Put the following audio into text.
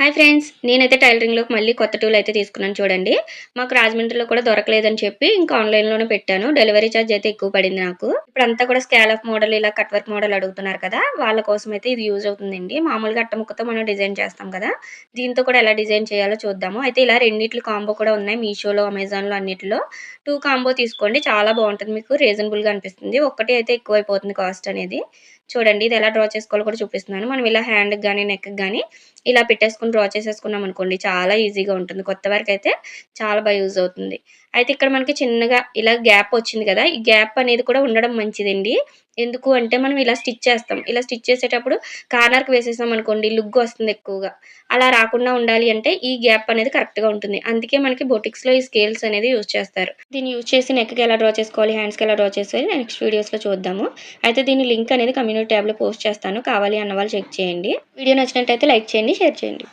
Hi friends నేనైతే టైలరింగ్లోకి మళ్ళీ కొత్త టూల్ అయితే తీసుకున్నాను చూడండి. మాకు రాజమండ్రిలో కూడా దొరకలేదని చెప్పి ఇంకా ఆన్లైన్లోనే పెట్టాను. డెలివరీ ఛార్జ్ అయితే ఎక్కువ పడింది నాకు. ఇప్పుడు అంతా కూడా స్కాల్ ఆఫ్ మోడల్ ఇలా కట్ వర్క్ మోడల్ అడుగుతున్నారు కదా వాళ్ళ కోసం అయితే ఇది యూజ్ అవుతుందండి. మామూలుగా అట్టముక్కతో మనం డిజైన్ చేస్తాం కదా దీంతో కూడా ఎలా డిజైన్ చేయాలో చూద్దాము. అయితే ఇలా రెండింటిలో కాంబో కూడా ఉన్నాయి మీషోలో అమెజాన్లో అన్నిటిలో. టూ కాంబో తీసుకోండి చాలా బాగుంటుంది. మీకు రీజనబుల్గా అనిపిస్తుంది. ఒకటి అయితే ఎక్కువైపోతుంది కాస్ట్ అనేది. చూడండి ఇది ఎలా డ్రా చేసుకోవాలో కూడా చూపిస్తున్నాను. మనం ఇలా హ్యాండ్కి కానీ నెక్కి కానీ ఇలా పెట్టేసుకుని డ్రా చేసేసుకున్నాం అనుకోండి చాలా ఈజీగా ఉంటుంది. కొత్త వరకు అయితే చాలా బాగా యూజ్ అవుతుంది. అయితే ఇక్కడ మనకి చిన్నగా ఇలా గ్యాప్ వచ్చింది కదా ఈ గ్యాప్ అనేది కూడా ఉండడం మంచిదండి. ఎందుకు అంటే మనం ఇలా స్టిచ్ చేస్తాం. ఇలా స్టిచ్ చేసేటప్పుడు కార్నర్కి వేసేసాం అనుకోండి లుక్ వస్తుంది ఎక్కువగా. అలా రాకుండా ఉండాలి అంటే ఈ గ్యాప్ అనేది కరెక్ట్గా ఉంటుంది. అందుకే మనకి బొటిక్స్లో ఈ స్కేల్స్ అనేది యూజ్ చేస్తారు. దీన్ని యూజ్ చేసి నెక్కి ఎలా డ్రా చేసుకోవాలి హ్యాండ్స్కి ఎలా డ్రా చేసుకోవాలి నెక్స్ట్ వీడియోస్లో చూద్దాము. అయితే దీని లింక్ అనేది కమ్యూనిటీ ట్యాబ్లో పోస్ట్ చేస్తాను. కావాలి అన్న వాళ్ళు చెక్ చేయండి. వీడియో నచ్చినట్టయితే లైక్ చేయండి షేర్ చేయండి.